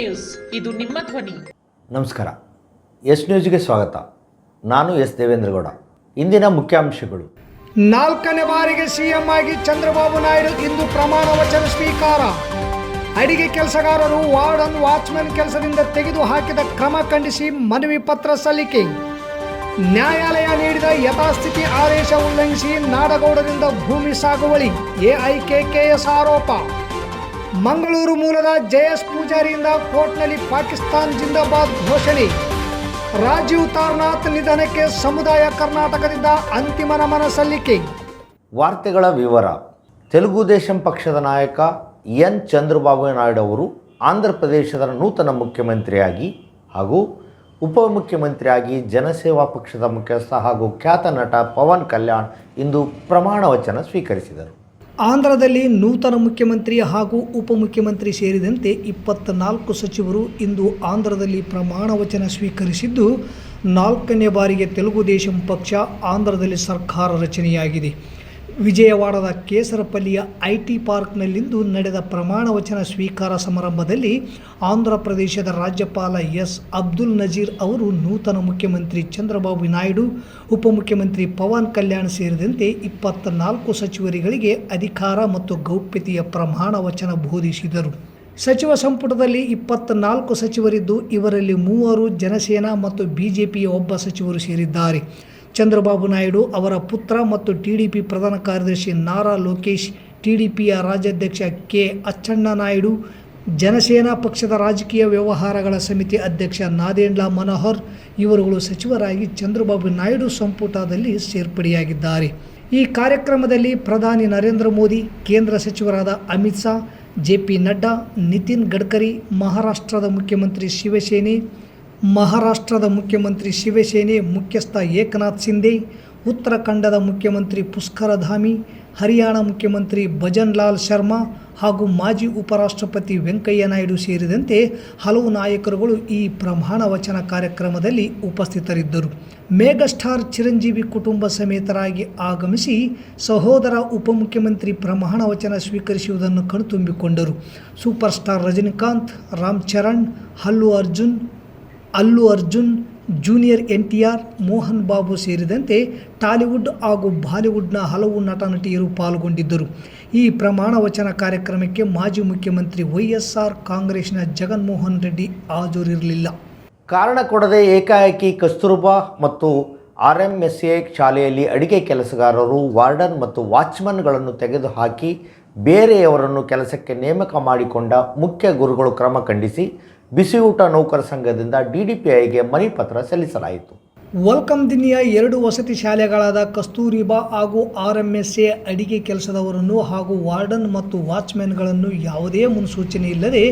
News. ಇದು ನಿಮ್ಮ ಧ್ವನಿ. ನಮಸ್ಕಾರ. ಎಸ್ ನ್ಯೂಸ್ಗೆ ಸ್ವಾಗತ. ನಾನು ಎಸ್ ದೇವೇಂದ್ರಗೌಡ. ಇಂದಿನ ಮುಖ್ಯಾಂಶಗಳು. ನಾಲ್ಕನೇ ಬಾರಿಗೆ ಸಿಎಂ ಆಗಿ ಚಂದ್ರಬಾಬು ನಾಯ್ಡು ಇಂದು ಪ್ರಮಾಣ ವಚನ ಸ್ವೀಕಾರ. ಅಡಿಗೆ ಕೆಲಸಗಾರರು ವಾರ್ಡನ್ ವಾಚ್ಮನ್ ಕೆಲಸದಿಂದ ತೆಗೆದು ಹಾಕಿದ ಕ್ರಮ ಖಂಡಿಸಿ ಮನವಿ ಪತ್ರ ಸಲ್ಲಿಕೆ. ನ್ಯಾಯಾಲಯ ನೀಡಿದ ಯಥಾಸ್ಥಿತಿ ಆದೇಶ ಉಲ್ಲಂಘಿಸಿ ನಾಡಗೌಡರಿಂದ ಭೂಮಿ ಸಾಗುವಳಿ. ಎಐಕೆಕೆಎಸ್ ಆರೋಪ. ಮಂಗಳೂರು ಮೂಲದ ಜೆಎಸ್ ಪೂಜಾರಿಯಿಂದ ಕೋರ್ಟ್ನಲ್ಲಿ ಪಾಕಿಸ್ತಾನ್ ಜಿಂದಾಬಾದ್ ಘೋಷಣೆ. ರಾಜೀವ್ ತಾರ್ನಾಥ್ ನಿಧನಕ್ಕೆ ಸಮುದಾಯ ಕರ್ನಾಟಕದಿಂದ ಅಂತಿಮ ನಮನ ಸಲ್ಲಿಕೆ. ವಾರ್ತೆಗಳ ವಿವರ. ತೆಲುಗು ದೇಶಂ ಪಕ್ಷದ ನಾಯಕ ಎನ್. ಚಂದ್ರಬಾಬು ನಾಯ್ಡು ಅವರು ಆಂಧ್ರ ಪ್ರದೇಶದ ನೂತನ ಮುಖ್ಯಮಂತ್ರಿಯಾಗಿ ಹಾಗೂ ಉಪಮುಖ್ಯಮಂತ್ರಿಯಾಗಿ ಜನಸೇವಾ ಪಕ್ಷದ ಮುಖ್ಯಸ್ಥ ಹಾಗೂ ಖ್ಯಾತ ನಟ ಪವನ್ ಕಲ್ಯಾಣ್ ಇಂದು ಪ್ರಮಾಣ ವಚನ ಸ್ವೀಕರಿಸಿದರು. ಆಂಧ್ರದಲ್ಲಿ ನೂತನ ಮುಖ್ಯಮಂತ್ರಿ ಹಾಗೂ ಉಪಮುಖ್ಯಮಂತ್ರಿ ಸೇರಿದಂತೆ ಇಪ್ಪತ್ನಾಲ್ಕು ಸಚಿವರು ಇಂದು ಆಂಧ್ರದಲ್ಲಿ ಪ್ರಮಾಣ ವಚನ ಸ್ವೀಕರಿಸಿದ್ದು, ನಾಲ್ಕನೇ ಬಾರಿಗೆ ತೆಲುಗು ದೇಶಂ ಪಕ್ಷ ಆಂಧ್ರದಲ್ಲಿ ಸರ್ಕಾರ ರಚನೆಯಾಗಿದೆ. ವಿಜಯವಾಡದ ಕೇಸರಪಲ್ಲಿಯ ಐ ಟಿ ಪಾರ್ಕ್ನಲ್ಲಿಂದು ನಡೆದ ಪ್ರಮಾಣ ವಚನ ಸ್ವೀಕಾರ ಸಮಾರಂಭದಲ್ಲಿ ಆಂಧ್ರ ಪ್ರದೇಶದ ರಾಜ್ಯಪಾಲ ಎಸ್. ಅಬ್ದುಲ್ ನಜೀರ್ ಅವರು ನೂತನ ಮುಖ್ಯಮಂತ್ರಿ ಚಂದ್ರಬಾಬು ನಾಯ್ಡು, ಉಪಮುಖ್ಯಮಂತ್ರಿ ಪವನ್ ಕಲ್ಯಾಣ್ ಸೇರಿದಂತೆ ಇಪ್ಪತ್ತ ನಾಲ್ಕು ಸಚಿವರುಗಳಿಗೆ ಅಧಿಕಾರ ಮತ್ತು ಗೌಪ್ಯತೆಯ ಪ್ರಮಾಣ ವಚನ ಬೋಧಿಸಿದರು. ಸಚಿವ ಸಂಪುಟದಲ್ಲಿ ಇಪ್ಪತ್ನಾಲ್ಕು ಸಚಿವರಿದ್ದು, ಇವರಲ್ಲಿ ಮೂವರು ಜನಸೇನಾ ಮತ್ತು ಬಿಜೆಪಿಯ ಒಬ್ಬ ಸಚಿವರು ಸೇರಿದ್ದಾರೆ. ಚಂದ್ರಬಾಬು ನಾಯ್ಡು ಅವರ ಪುತ್ರ ಮತ್ತು ಟಿಡಿಪಿ ಪ್ರಧಾನ ಕಾರ್ಯದರ್ಶಿ ನಾರಾ ಲೋಕೇಶ್ ಟಿಡಿಪಿಯ ರಾಜ್ಯಾಧ್ಯಕ್ಷ ಕೆ ಅಚ್ಚಣ್ಣ ನಾಯ್ಡು, ಜನಸೇನಾ ಪಕ್ಷದ ರಾಜಕೀಯ ವ್ಯವಹಾರಗಳ ಸಮಿತಿ ಅಧ್ಯಕ್ಷ ನಾದೇಂಡ್ಲ ಮನೋಹರ್, ಇವರುಗಳು ಸಚಿವರಾಗಿ ಚಂದ್ರಬಾಬು ನಾಯ್ಡು ಸಂಪುಟದಲ್ಲಿ ಸೇರ್ಪಡೆಯಾಗಿದ್ದಾರೆ. ಈ ಕಾರ್ಯಕ್ರಮದಲ್ಲಿ ಪ್ರಧಾನಿ ನರೇಂದ್ರ ಮೋದಿ, ಕೇಂದ್ರ ಸಚಿವರಾದ ಅಮಿತ್ ಶಾ, ಜೆ ಪಿ ನಡ್ಡಾ, ನಿತಿನ್ ಗಡ್ಕರಿ, ಮಹಾರಾಷ್ಟ್ರದ ಮುಖ್ಯಮಂತ್ರಿ ಶಿವಸೇನೆ ಮಹಾರಾಷ್ಟ್ರದ ಮುಖ್ಯಮಂತ್ರಿ ಶಿವಸೇನೆ ಮುಖ್ಯಸ್ಥ ಏಕನಾಥ್ ಸಿಂಧೆ ಉತ್ತರಾಖಂಡದ ಮುಖ್ಯಮಂತ್ರಿ ಪುಷ್ಕರ ಧಾಮಿ, ಹರಿಯಾಣ ಮುಖ್ಯಮಂತ್ರಿ ಭಜನ್ ಲಾಲ್ ಶರ್ಮಾ ಹಾಗೂ ಮಾಜಿ ಉಪರಾಷ್ಟ್ರಪತಿ ವೆಂಕಯ್ಯ ನಾಯ್ಡು ಸೇರಿದಂತೆ ಹಲವು ನಾಯಕರುಗಳು ಈ ಪ್ರಮಾಣ ವಚನ ಕಾರ್ಯಕ್ರಮದಲ್ಲಿ ಉಪಸ್ಥಿತರಿದ್ದರು. ಮೇಗಾಸ್ಟಾರ್ ಚಿರಂಜೀವಿ ಕುಟುಂಬ ಸಮೇತರಾಗಿ ಆಗಮಿಸಿ ಸಹೋದರ ಉಪಮುಖ್ಯಮಂತ್ರಿ ಪ್ರಮಾಣ ವಚನ ಸ್ವೀಕರಿಸುವುದನ್ನು ಕಣ್ತುಂಬಿಕೊಂಡರು. ಸೂಪರ್ ಸ್ಟಾರ್ ರಜನಿಕಾಂತ್, ರಾಮ್ ಚರಣ್, ಹಲ್ಲು Arjun Allu Arjun, junior N T R Mohan Babu ಸೇರಿದಂತೆ ಟಾಲಿವುಡ್ ಹಾಗೂ ಬಾಲಿವುಡ್ನ ಹಲವು ನಟ ನಟಿಯರು ಪಾಲ್ಗೊಂಡಿದ್ದರು. ಈ ಪ್ರಮಾಣ ವಚನ ಕಾರ್ಯಕ್ರಮಕ್ಕೆ ಮಾಜಿ ಮುಖ್ಯಮಂತ್ರಿ ವೈಎಸ್ಆರ್ ಎಸ್ ಆರ್ ಕಾಂಗ್ರೆಸ್ನ ಜಗನ್ಮೋಹನ್ ರೆಡ್ಡಿ ಹಾಜರಿರಲಿಲ್ಲ. ಕಾರಣ ಕೊಡದೆ ಏಕಾಏಕಿ ಕಸ್ತೂರ್ಬಾ ಮತ್ತು ಆರ್ ಎಂ ಎಸ್ ಎ ಶಾಲೆಯಲ್ಲಿ ಅಡಿಗೆ ಕೆಲಸಗಾರರು, ವಾರ್ಡನ್ ಮತ್ತು ವಾಚ್ಮನ್ಗಳನ್ನು ತೆಗೆದುಹಾಕಿ ಬೇರೆಯವರನ್ನು ಕೆಲಸಕ್ಕೆ ನೇಮಕ ಮಾಡಿಕೊಂಡ ಮುಖ್ಯ ಗುರುಗಳು ಕ್ರಮ ಖಂಡಿಸಿ ಬಿಸಿಯೂಟ ನೌಕರ ಸಂಘದಿಂದ ಡಿಡಿಪಿಐಗೆ ಐಗೆ ಪತ್ರ ಸಲ್ಲಿಸಲಾಯಿತು. ವೆಲ್ಕಮ್ ದಿನ್ನಿಯ ಎರಡು ವಸತಿ ಶಾಲೆಗಳಾದ ಕಸ್ತೂರಿಬಾ ಹಾಗೂ ಆರ್ ಎಂ ಎಸ್ ಎ ಅಡಿಗೆ ಕೆಲಸದವರನ್ನು ಹಾಗೂ ವಾರ್ಡನ್ ಮತ್ತು ವಾಚ್ಮ್ಯಾನ್ಗಳನ್ನು ಯಾವುದೇ ಮುನ್ಸೂಚನೆ ಇಲ್ಲದೆ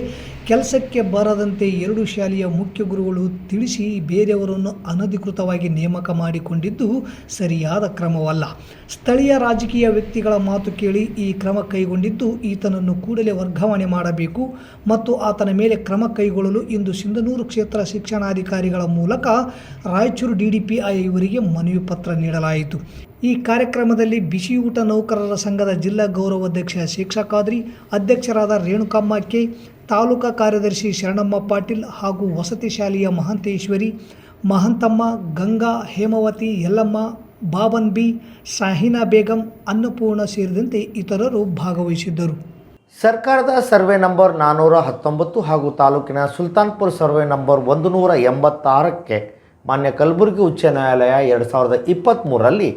ಕೆಲಸಕ್ಕೆ ಬರದಂತೆ ಎರಡು ಶಾಲೆಯ ಮುಖ್ಯ ಗುರುಗಳು ತಿಳಿಸಿ ಬೇರೆಯವರನ್ನು ಅನಧಿಕೃತವಾಗಿ ನೇಮಕ ಮಾಡಿಕೊಂಡಿದ್ದು ಸರಿಯಾದ ಕ್ರಮವಲ್ಲ. ಸ್ಥಳೀಯ ರಾಜಕೀಯ ವ್ಯಕ್ತಿಗಳ ಮಾತು ಕೇಳಿ ಈ ಕ್ರಮ ಕೈಗೊಂಡಿದ್ದು ಈತನನ್ನು ಕೂಡಲೇ ವರ್ಗಾವಣೆ ಮಾಡಬೇಕು ಮತ್ತು ಆತನ ಮೇಲೆ ಕ್ರಮ ಕೈಗೊಳ್ಳಲು ಇಂದು ಸಿಂಧನೂರು ಕ್ಷೇತ್ರ ಶಿಕ್ಷಣಾಧಿಕಾರಿಗಳ ಮೂಲಕ ರಾಯಚೂರು ಡಿಡಿಪಿಐ ಇವರಿಗೆ ಮನವಿ ಪತ್ರ ನೀಡಲಾಯಿತು. ಈ ಕಾರ್ಯಕ್ರಮದಲ್ಲಿ ಬಿಸಿಯೂಟ ನೌಕರರ ಸಂಘದ ಜಿಲ್ಲಾ ಗೌರವಾಧ್ಯಕ್ಷ ಶಿಕ್ಷಕಾದ್ರಿ ಅಧ್ಯಕ್ಷರಾದ ರೇಣುಕಮ್ಮ ಕೆ ತಾಲೂಕಾ ಕಾರ್ಯದರ್ಶಿ ಶರಣಮ್ಮ ಪಾಟೀಲ್ ಹಾಗೂ ವಸತಿ ಶಾಲೆಯ ಮಹಂತೇಶ್ವರಿ, ಮಹಂತಮ್ಮ, ಗಂಗಾ, ಹೇಮವತಿ, ಯಲ್ಲಮ್ಮ, ಬಾಬನ್ ಬಿ, ಸಾಹಿನಾ ಬೇಗಂ, ಅನ್ನಪೂರ್ಣ ಸೇರಿದಂತೆ ಇತರರು ಭಾಗವಹಿಸಿದ್ದರು. ಸರ್ಕಾರದ ಸರ್ವೆ ನಂಬರ್ ನಾನ್ನೂರ ಹತ್ತೊಂಬತ್ತು ಹಾಗೂ ತಾಲೂಕಿನ ಸುಲ್ತಾನ್ಪುರ್ ಸರ್ವೆ ನಂಬರ್ ಒಂದು ನೂರ ಎಂಬತ್ತಾರಕ್ಕೆ ಮಾನ್ಯ ಕಲಬುರಗಿ ಉಚ್ಚ ನ್ಯಾಯಾಲಯ ಎರಡು ಸಾವಿರದ ಇಪ್ಪತ್ತ್ಮೂರರಲ್ಲಿ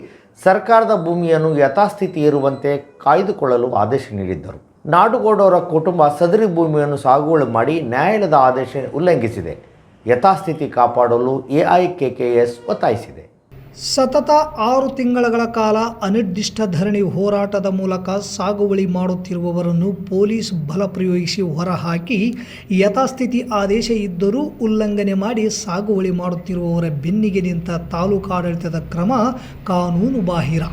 ಸರ್ಕಾರದ ಭೂಮಿಯನ್ನು ಯಥಾಸ್ಥಿತಿ ಇರುವಂತೆ ಕಾಯ್ದುಕೊಳ್ಳಲು ಆದೇಶ ನೀಡಿದ್ದರು. ನಾಡುಗೌಡವರ ಕುಟುಂಬ ಸದರಿ ಭೂಮಿಯನ್ನು ಸಾಗುವಳಿ ಮಾಡಿ ನ್ಯಾಯಾಲಯದ ಆದೇಶ ಉಲ್ಲಂಘಿಸಿದೆ. ಯಥಾಸ್ಥಿತಿ ಕಾಪಾಡಲು ಎಐಕೆಕೆಎಸ್ ಒತ್ತಾಯಿಸಿದೆ. ಸತತ ಆರು ತಿಂಗಳ ಕಾಲ ಅನಿರ್ದಿಷ್ಟ ಧರಣಿ ಹೋರಾಟದ ಮೂಲಕ ಸಾಗುವಳಿ ಮಾಡುತ್ತಿರುವವರನ್ನು ಪೊಲೀಸ್ ಬಲ ಪ್ರಯೋಗಿಸಿ ಹೊರಹಾಕಿ ಯಥಾಸ್ಥಿತಿ ಆದೇಶ ಇದ್ದರೂ ಉಲ್ಲಂಘನೆ ಮಾಡಿ ಸಾಗುವಳಿ ಮಾಡುತ್ತಿರುವವರ ಬೆನ್ನಿಗೆ ನಿಂತ ತಾಲೂಕಾಡಳಿತದ ಕ್ರಮ ಕಾನೂನು ಬಾಹಿರ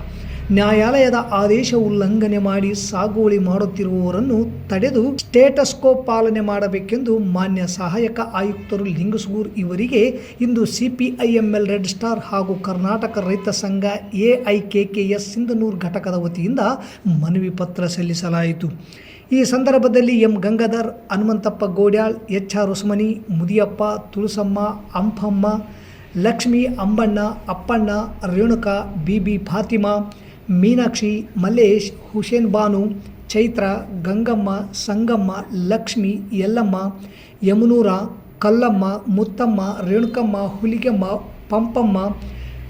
ನ್ಯಾಯಾಲಯದ ಆದೇಶ ಉಲ್ಲಂಘನೆ ಮಾಡಿ ಸಾಗುವಳಿ ಮಾಡುತ್ತಿರುವವರನ್ನು ತಡೆದು ಸ್ಟೇಟಸ್ಕೋ ಪಾಲನೆ ಮಾಡಬೇಕೆಂದು ಮಾನ್ಯ ಸಹಾಯಕ ಆಯುಕ್ತರು ಲಿಂಗಸೂರ್ ಇವರಿಗೆ ಇಂದು ಸಿಪಿಐಎಂಎಲ್ ರೆಡ್ ಸ್ಟಾರ್ ಹಾಗೂ ಕರ್ನಾಟಕ ರೈತ ಸಂಘ ಎಐಕೆಕೆಎಸ್ ಸಿಂಧನೂರ್ ಘಟಕದ ವತಿಯಿಂದ ಮನವಿ ಪತ್ರ ಸಲ್ಲಿಸಲಾಯಿತು. ಈ ಸಂದರ್ಭದಲ್ಲಿ M Gangadhar, Hanumanthappa Godyal H R Usmani, Mudiyappa, Tulasamma Amphamma Lakshmi Ambanna, Appanna, Renuka B B Fatima Meenakshi Malesh Hussain Banu Chaitra Gangamma Sangamma Lakshmi Yellamma Yamunura Kallamma Muttamma Renukamma Huligamma Pampamma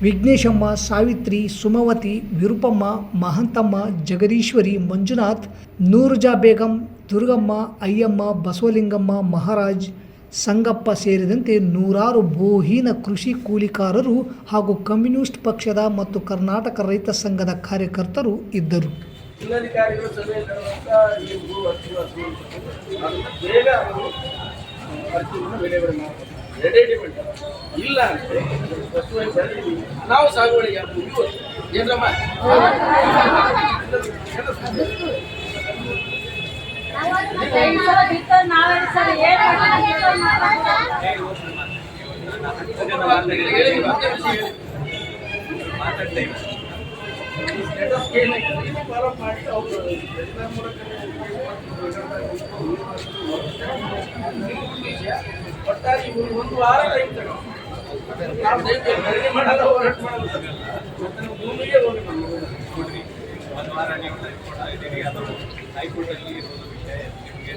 Vighneshamma Savitri Sumavati Virupamma Mahantamma Jagadishwari Manjunath Nuruja Begum Durgamma Ayyamma Basavalingamma Maharaj Sangappa ಸೇರಿದಂತೆ ನೂರಾರು ಭೂಹೀನ ಕೃಷಿ ಕೂಲಿಕಾರರು ಹಾಗೂ communist ಪಕ್ಷದ ಮತ್ತು ಕರ್ನಾಟಕ ರೈತ ಸಂಘದ ಕಾರ್ಯಕರ್ತರು ಇದ್ದರು. ಜಿಲ್ಲಾಧಿಕಾರಿಗಳು ಸಭೆ ಇಲ್ಲ ನಾವು ಸಾಗುವಳಿ ಇವತ್ತು ಏನಮ್ಮ ಇವ್ರು ಒಂದು ವಾರ ಟೈಮ್ ತಗೋ ನಾವು ಮಾಡಲ್ಲ ನಾವು ಭೂಮಿಗೆ ಹೋಗಿ ಒಂದು ವಾರ ನೀವು ಟೈಮ್ ಕೊಡ್ತಾ ಇದ್ದೀರಿ ಅದು ಹೈಕೋರ್ಟಲ್ಲಿ ಇರೋದು ವಿಷಯ ನಿಮಗೆ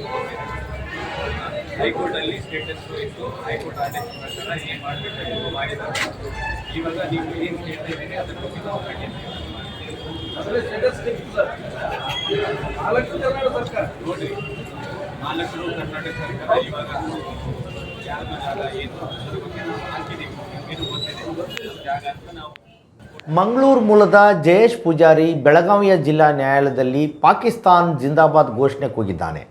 ಹೈಕೋರ್ಟಲ್ಲಿ ಸ್ಟೇಟಸ್ ಇತ್ತು. ಹೈಕೋರ್ಟ್ ಆದೇಶ ಪ್ರಕಾರ ಏನು ಮಾಡಬೇಕಾಗಿತ್ತು ಮಾಡಿದ್ದಾರೆ? ಇವಾಗ ನೀವು ಏನು ಕೇಳ್ತಾ ಇದ್ದೀರಿ? ಅದರ ಬಗ್ಗೆ ನಾವು ಖಂಡಿತ ಅದರಲ್ಲಿ ಸ್ಟೇಟಸ್ ಸರ್. ನಾಲ್ಕು ಜನ ಸರ್ಕಾರ. ನೋಡ್ರಿ ಮಾಲಕರು ಕರ್ನಾಟಕ ಸರ್ಕಾರ ಇವಾಗ ಯಾರ್ದು ಜಾಗ ಏನು ಅದ್ರ ಬಗ್ಗೆ ನಾವು ಹಾಕಿದ್ದೀವಿ. ನಿಮಗೇನು ಗೊತ್ತಿದೆ? ಜಾಗ ಅಂತ ನಾವು ಮಂಗಳೂರು ಮೂಲದ ಜಯೇಶ್ ಪೂಜಾರಿ ಬೆಳಗಾವಿಯ ಜಿಲ್ಲಾ ನ್ಯಾಯಾಲಯದಲ್ಲಿ ಪಾಕಿಸ್ತಾನ್ ಜಿಂದಾಬಾದ್ ಘೋಷಣೆ ಕೂಗಿದ್ದಾನೆ.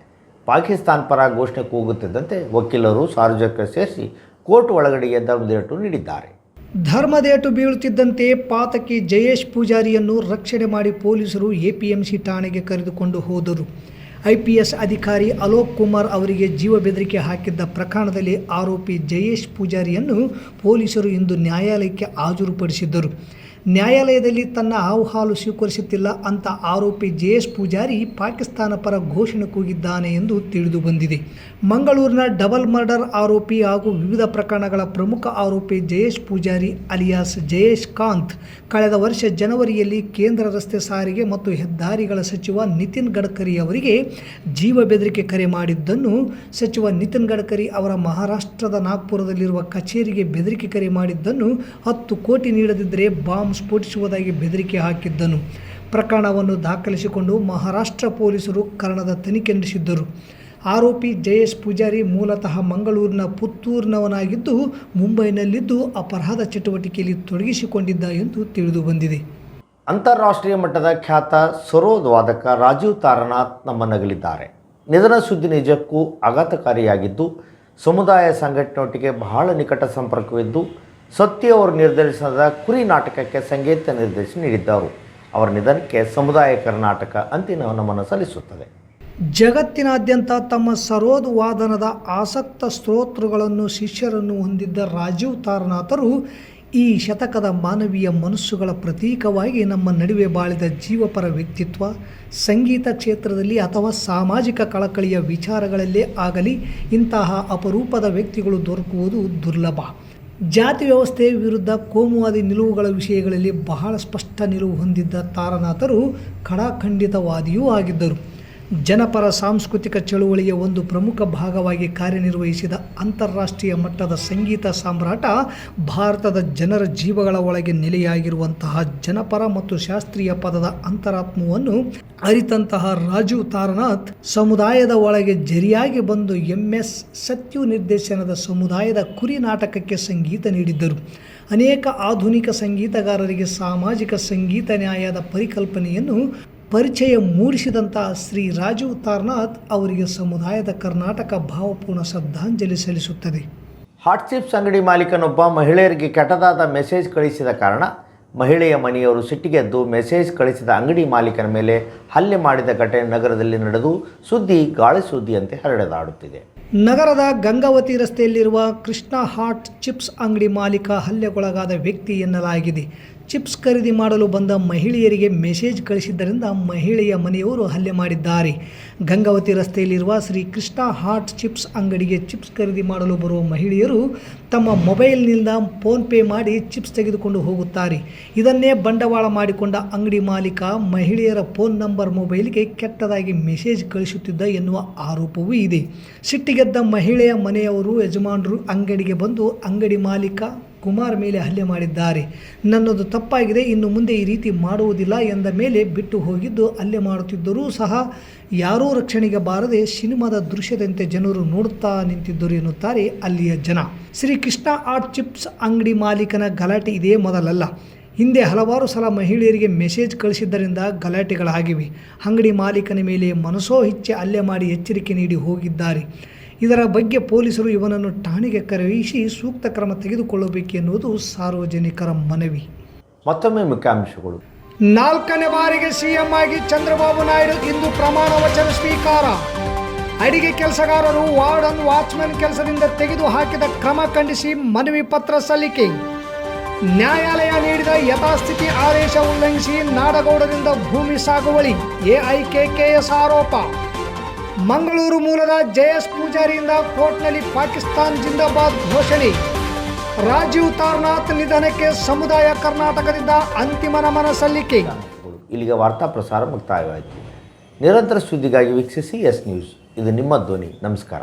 ಪಾಕಿಸ್ತಾನ್ ಪರ ಘೋಷಣೆ ಕೂಗುತ್ತಿದ್ದಂತೆ ವಕೀಲರು ಸಾರ್ವಜನಿಕರು ಸೇರಿಸಿ ಕೋರ್ಟ್ ಒಳಗಡೆಗೆ ಧರ್ಮದೇಟು ನೀಡಿದ್ದಾರೆ. ಧರ್ಮದೇಟು ಬೀಳುತ್ತಿದ್ದಂತೆ ಪಾತಕಿ ಜಯೇಶ್ ಪೂಜಾರಿಯನ್ನು ರಕ್ಷಣೆ ಮಾಡಿ ಪೊಲೀಸರು ಎಪಿಎಂಸಿ ಠಾಣೆಗೆ ಕರೆದುಕೊಂಡು ಹೋದರು. ಐಪಿಎಸ್ ಅಧಿಕಾರಿ ಅಲೋಕ್ ಕುಮಾರ್ ಅವರಿಗೆ ಜೀವ ಬೆದರಿಕೆ ಹಾಕಿದ್ದ ಪ್ರಕರಣದಲ್ಲಿ ಆರೋಪಿ ಜಯೇಶ್ ಪೂಜಾರಿಯನ್ನು ಪೊಲೀಸರು ಇಂದು ನ್ಯಾಯಾಲಯಕ್ಕೆ ಹಾಜರುಪಡಿಸಿದ್ದರು. ನ್ಯಾಯಾಲಯದಲ್ಲಿ ತನ್ನ ಆಹುಹಾಲು ಸ್ವೀಕರಿಸುತ್ತಿಲ್ಲ ಅಂತ ಆರೋಪಿ ಜಯೇಶ್ ಪೂಜಾರಿ ಪಾಕಿಸ್ತಾನ ಪರ ಘೋಷಣೆ ಕೂಗಿದ್ದಾನೆ ಎಂದು ತಿಳಿದು ಬಂದಿದೆ. ಮಂಗಳೂರಿನ ಡಬಲ್ ಮರ್ಡರ್ ಆರೋಪಿ ಹಾಗೂ ವಿವಿಧ ಪ್ರಕರಣಗಳ ಪ್ರಮುಖ ಆರೋಪಿ ಜಯೇಶ್ ಪೂಜಾರಿ ಅಲಿಯಾಸ್ ಜಯೇಶ್ ಕಾಂತ್, ಕಳೆದ ವರ್ಷ ಜನವರಿಯಲ್ಲಿ ಕೇಂದ್ರ ರಸ್ತೆ ಸಾರಿಗೆ ಮತ್ತು ಹೆದ್ದಾರಿಗಳ ಸಚಿವ ನಿತಿನ್ ಗಡ್ಕರಿ ಅವರಿಗೆ ಜೀವ ಬೆದರಿಕೆ ಕರೆ ಮಾಡಿದ್ದನ್ನು ಸಚಿವ ನಿತಿನ್ ಗಡ್ಕರಿ ಅವರ ಮಹಾರಾಷ್ಟ್ರದ ನಾಗ್ಪುರದಲ್ಲಿರುವ ಕಚೇರಿಗೆ ಬೆದರಿಕೆ ಕರೆ ಮಾಡಿದ್ದನ್ನು ಹತ್ತು ಕೋಟಿ ನೀಡದಿದ್ದರೆ ಬಾಂಬ್ ಸ್ಫೋಟಿಸುವುದಾಗಿ ಬೆದರಿಕೆ ಹಾಕಿದ್ದನು. ಪ್ರಕರಣವನ್ನು ದಾಖಲಿಸಿಕೊಂಡು ಮಹಾರಾಷ್ಟ್ರ ಪೊಲೀಸರು ಕನ್ನಡದ ತನಿಖೆ ನಡೆಸಿದ್ದರು. ಆರೋಪಿ ಜಯೇಶ್ ಪೂಜಾರಿ ಮೂಲತಃ ಮಂಗಳೂರಿನ ಪುತ್ತೂರಿನವನಾಗಿದ್ದು, ಮುಂಬೈನಲ್ಲಿದ್ದು ಅಪರಾಧ ಚಟುವಟಿಕೆಯಲ್ಲಿ ತೊಡಗಿಸಿಕೊಂಡಿದ್ದ ಎಂದು ತಿಳಿದು ಬಂದಿದೆ. ಅಂತಾರಾಷ್ಟ್ರೀಯ ಮಟ್ಟದ ಖ್ಯಾತ ಸರೋದ್ ವಾದಕ ರಾಜೀವ್ ತಾರನಾಥ್ ನಮ್ಮನ್ನಗಲಿದ್ದಾರೆ ನಿಧನ ಸುದ್ದಿ ನಿಜಕ್ಕೂ ಆಘಾತಕಾರಿಯಾಗಿದ್ದು, ಸಮುದಾಯ ಸಂಘಟನೆಯೊಟ್ಟಿಗೆ ಬಹಳ ನಿಕಟ ಸಂಪರ್ಕವಿದ್ದು ಸತ್ಯ ಅವರು ನಿರ್ದೇಶನದ ಕುರಿ ನಾಟಕಕ್ಕೆ ಸಂಗೀತ ನಿರ್ದೇಶನ ನೀಡಿದ್ದರು. ಅವರ ನಿಧನಕ್ಕೆ ಸಮುದಾಯ ಕರ್ನಾಟಕ ಅಂತಿಮ ನಮನ ಸಲ್ಲಿಸುತ್ತದೆ. ಜಗತ್ತಿನಾದ್ಯಂತ ತಮ್ಮ ಸರೋದ್ ವಾದನದ ಆಸಕ್ತ ಸ್ತೋತ್ರಗಳನ್ನು ಶಿಷ್ಯರನ್ನು ಹೊಂದಿದ್ದ ರಾಜೀವ್ ತಾರನಾಥರು ಈ ಶತಕದ ಮಾನವೀಯ ಮನಸ್ಸುಗಳ ಪ್ರತೀಕವಾಗಿ ನಮ್ಮ ನಡುವೆ ಬಾಳಿದ ಜೀವಪರ ವ್ಯಕ್ತಿತ್ವ, ಸಂಗೀತ ಕ್ಷೇತ್ರದಲ್ಲಿ ಅಥವಾ ಸಾಮಾಜಿಕ ಕಳಕಳಿಯ ವಿಚಾರಗಳಲ್ಲೇ ಆಗಲಿ ಇಂತಹ ಅಪರೂಪದ ವ್ಯಕ್ತಿಗಳು ದೊರಕುವುದು ದುರ್ಲಭ. ಜಾತಿ ವ್ಯವಸ್ಥೆಯ ವಿರುದ್ಧ ಕೋಮುವಾದಿ ನಿಲುವುಗಳ ವಿಷಯಗಳಲ್ಲಿ ಬಹಳ ಸ್ಪಷ್ಟ ನಿಲುವು ಹೊಂದಿದ್ದ ತಾರನಾಥರು ಖಡಾಖಂಡಿತವಾದಿಯೂ ಆಗಿದ್ದರು. ಜನಪರ ಸಾಂಸ್ಕೃತಿಕ ಚಳುವಳಿಯ ಒಂದು ಪ್ರಮುಖ ಭಾಗವಾಗಿ ಕಾರ್ಯನಿರ್ವಹಿಸಿದ ಅಂತಾರಾಷ್ಟ್ರೀಯ ಮಟ್ಟದ ಸಂಗೀತ ಸಾಮ್ರಾಟ ಭಾರತದ ಜನರ ಜೀವಗಳ ಒಳಗೆ ನೆಲೆಯಾಗಿರುವಂತಹ ಜನಪರ ಮತ್ತು ಶಾಸ್ತ್ರೀಯ ಪದದ ಅಂತರಾತ್ಮವನ್ನು ಅರಿತಂತಹ ರಾಜೀವ್ ತಾರನಾಥ್ ಸಮುದಾಯದ ಒಳಗೆ ಜರಿಯಾಗಿ ಬಂದು ಎಂ ಎಸ್ ಸತ್ಯು ನಿರ್ದೇಶನದ ಸಮುದಾಯದ ಕುರಿ ನಾಟಕಕ್ಕೆ ಸಂಗೀತ ನೀಡಿದ್ದರು. ಅನೇಕ ಆಧುನಿಕ ಸಂಗೀತಗಾರರಿಗೆ ಸಾಮಾಜಿಕ ಸಂಗೀತ ನ್ಯಾಯದ ಪರಿಕಲ್ಪನೆಯನ್ನು ಪರಿಚಯ ಮೂಡಿಸಿದಂತಹ ಶ್ರೀ ರಾಜೀವ್ ತಾರ್ನಾಥ್ ಅವರಿಗೆ ಸಮುದಾಯದ ಕರ್ನಾಟಕ ಭಾವಪೂರ್ಣ ಶ್ರದ್ಧಾಂಜಲಿ ಸಲ್ಲಿಸುತ್ತದೆ. ಹಾಟ್ ಚಿಪ್ಸ್ ಅಂಗಡಿ ಮಾಲೀಕನೊಬ್ಬ ಮಹಿಳೆಯರಿಗೆ ಕೆಟ್ಟದಾದ ಮೆಸೇಜ್ ಕಳಿಸಿದ ಕಾರಣ ಮಹಿಳೆಯ ಮನೆಯವರು ಸಿಟ್ಟಿಗೆದ್ದು ಮೆಸೇಜ್ ಕಳಿಸಿದ ಅಂಗಡಿ ಮಾಲೀಕನ ಮೇಲೆ ಹಲ್ಲೆ ಮಾಡಿದ ಘಟನೆ ನಗರದಲ್ಲಿ ನಡೆದು ಸುದ್ದಿ ಗಾಳಿ ಸುದ್ದಿಯಂತೆ ಹರಡದಾಡುತ್ತಿದೆ. ನಗರದ ಗಂಗಾವತಿ ರಸ್ತೆಯಲ್ಲಿರುವ ಕೃಷ್ಣ ಹಾಟ್ ಚಿಪ್ಸ್ ಅಂಗಡಿ ಮಾಲೀಕ ಹಲ್ಲೆಗೊಳಗಾದ ವ್ಯಕ್ತಿ ಎನ್ನಲಾಗಿದೆ. ಚಿಪ್ಸ್ ಖರೀದಿ ಮಾಡಲು ಬಂದ ಮಹಿಳೆಯರಿಗೆ ಮೆಸೇಜ್ ಕಳಿಸಿದ್ದರಿಂದ ಮಹಿಳೆಯ ಮನೆಯವರು ಹಲ್ಲೆ ಮಾಡಿದ್ದಾರೆ. ಗಂಗಾವತಿ ರಸ್ತೆಯಲ್ಲಿರುವ ಶ್ರೀ ಕೃಷ್ಣ ಹಾಟ್ ಚಿಪ್ಸ್ ಅಂಗಡಿಗೆ ಚಿಪ್ಸ್ ಖರೀದಿ ಮಾಡಲು ಬರುವ ಮಹಿಳೆಯರು ತಮ್ಮ ಮೊಬೈಲ್ನಿಂದ ಫೋನ್ಪೇ ಮಾಡಿ ಚಿಪ್ಸ್ ತೆಗೆದುಕೊಂಡು ಹೋಗುತ್ತಾರೆ. ಇದನ್ನೇ ಬಂಡವಾಳ ಮಾಡಿಕೊಂಡ ಅಂಗಡಿ ಮಾಲೀಕ ಮಹಿಳೆಯರ ಫೋನ್ ನಂಬರ್ ಮೊಬೈಲ್ಗೆ ಕೆಟ್ಟದಾಗಿ ಮೆಸೇಜ್ ಕಳಿಸುತ್ತಿದ್ದ ಎನ್ನುವ ಆರೋಪವೂ ಇದೆ. ಸಿಟ್ಟಿಗೆದ್ದ ಮಹಿಳೆಯ ಮನೆಯವರು ಯಜಮಾನರು ಅಂಗಡಿಗೆ ಬಂದು ಅಂಗಡಿ ಮಾಲೀಕ ಕುಮಾರ್ ಮೇಲೆ ಹಲ್ಲೆ ಮಾಡಿದ್ದಾರೆ. ನನ್ನದು ತಪ್ಪಾಗಿದೆ, ಇನ್ನು ಮುಂದೆ ಈ ರೀತಿ ಮಾಡುವುದಿಲ್ಲ ಎಂದ ಮೇಲೆ ಬಿಟ್ಟು ಹೋಗಿದ್ದು ಹಲ್ಲೆ ಮಾಡುತ್ತಿದ್ದರೂ ಸಹ ಯಾರೂ ರಕ್ಷಣೆಗೆ ಬಾರದೆ ಸಿನಿಮಾದ ದೃಶ್ಯದಂತೆ ಜನರು ನೋಡುತ್ತಾ ನಿಂತಿದ್ದರು ಎನ್ನುತ್ತಾರೆ ಅಲ್ಲಿಯ ಜನ. ಶ್ರೀ ಕೃಷ್ಣ ಆರ್ಟ್ ಚಿಪ್ಸ್ ಅಂಗಡಿ ಮಾಲೀಕನ ಗಲಾಟೆ ಇದೇ ಮೊದಲಲ್ಲ. ಹಿಂದೆ ಹಲವಾರು ಸಲ ಮಹಿಳೆಯರಿಗೆ ಮೆಸೇಜ್ ಕಳಿಸಿದ್ದರಿಂದ ಗಲಾಟೆಗಳಾಗಿವೆ. ಅಂಗಡಿ ಮಾಲೀಕನ ಮೇಲೆ ಮನಸೋ ಇಚ್ಛೆ ಹಲ್ಲೆ ಮಾಡಿ ಎಚ್ಚರಿಕೆ ನೀಡಿ ಹೋಗಿದ್ದಾರೆ. ಇದರ ಬಗ್ಗೆ ಪೊಲೀಸರು ಇವನನ್ನು ಠಾಣೆಗೆ ಕರೆಯಿಸಿ ಸೂಕ್ತ ಕ್ರಮ ತೆಗೆದುಕೊಳ್ಳಬೇಕೆನ್ನುವುದು ಸಾರ್ವಜನಿಕರ ಮನವಿ. ಮತ್ತೊಮ್ಮೆ ಮುಖ್ಯಾಂಶಗಳು. ನಾಲ್ಕನೇ ಬಾರಿಗೆ ಸಿಎಂ ಆಗಿ ಚಂದ್ರಬಾಬು ನಾಯ್ಡು ಇಂದು ಪ್ರಮಾಣ ವಚನ ಸ್ವೀಕಾರ. ಅಡಿಗೆ ಕೆಲಸಗಾರರು ವಾರ್ಡನ್ ವಾಚ್ಮನ್ ಕೆಲಸದಿಂದ ತೆಗೆದು ಹಾಕಿದ ಕ್ರಮ ಖಂಡಿಸಿ ಮನವಿ ಪತ್ರ ಸಲ್ಲಿಕೆ. ನ್ಯಾಯಾಲಯ ನೀಡಿದ ಯಥಾಸ್ಥಿತಿ ಆದೇಶ ಉಲ್ಲಂಘಿಸಿ ನಾಡಗೌಡರಿಂದ ಭೂಮಿ ಸಾಗುವಳಿ ಎಐಕೆಕೆಎಸ್ ಆರೋಪ. ಮಂಗಳೂರು ಮೂಲದ ಜಯಸ್ ಪೂಜಾರಿಯಿಂದ ಕೋರ್ಟ್ನಲ್ಲಿ ಪಾಕಿಸ್ತಾನ್ ಜಿಂದಾಬಾದ್ ಘೋಷಣೆ. ರಾಜೀವ್ ತಾರ್ನಾಥ್ ನಿಧನಕ್ಕೆ ಸಮುದಾಯ ಕರ್ನಾಟಕದಿಂದ ಅಂತಿಮ ನಮನ ಸಲ್ಲಿಕೆ. ಇಲ್ಲಿಗೆ ವಾರ್ತಾ ಪ್ರಸಾರ ಮುಕ್ತಾಯವಾಯಿತು. ನಿರಂತರ ಸುದ್ದಿಗಾಗಿ ವೀಕ್ಷಿಸಿ ಎಸ್ ನ್ಯೂಸ್. ಇದು ನಿಮ್ಮ ಧ್ವನಿ. ನಮಸ್ಕಾರ.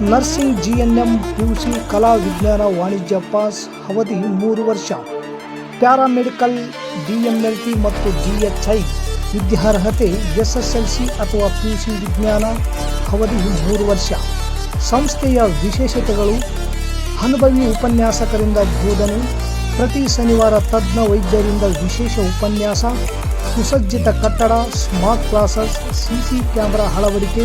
ನರ್ಸಿಂಗ್ ಜಿಎನ್ಎಂ ಪಿಯುಸಿ ಕಲಾ ವಿಜ್ಞಾನ ವಾಣಿಜ್ಯ ಪಾಸ್ ಅವಧಿ ಮೂರು ವರ್ಷ ಪ್ಯಾರಾಮೆಡಿಕಲ್ ಡಿಎಂಎಲ್ಟಿ ಮತ್ತು ಡಿಎಚ್ಐ ವಿದ್ಯಾರ್ಹತೆ ಎಸ್ಎಸ್ಎಲ್ಸಿ ಅಥವಾ ಪಿಯುಸಿ ವಿಜ್ಞಾನ ಅವಧಿ ಮೂರು ವರ್ಷ ಸಂಸ್ಥೆಯ ವಿಶೇಷತೆಗಳು ಅನುಭವಿ ಉಪನ್ಯಾಸಕರಿಂದ ಬೋಧನೆ, ಪ್ರತಿ ಶನಿವಾರ ತಜ್ಞ ವೈದ್ಯರಿಂದ ವಿಶೇಷ ಉಪನ್ಯಾಸ, ಸುಸಜ್ಜಿತ ಕಟ್ಟಡ ಸ್ಮಾರ್ಟ್ ಕ್ಲಾಸಸ್ ಸಿಸಿ ಕ್ಯಾಮೆರಾ ಅಳವಡಿಕೆ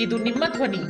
ಇದು ನಿಮ್ಮ ಧ್ವನಿ.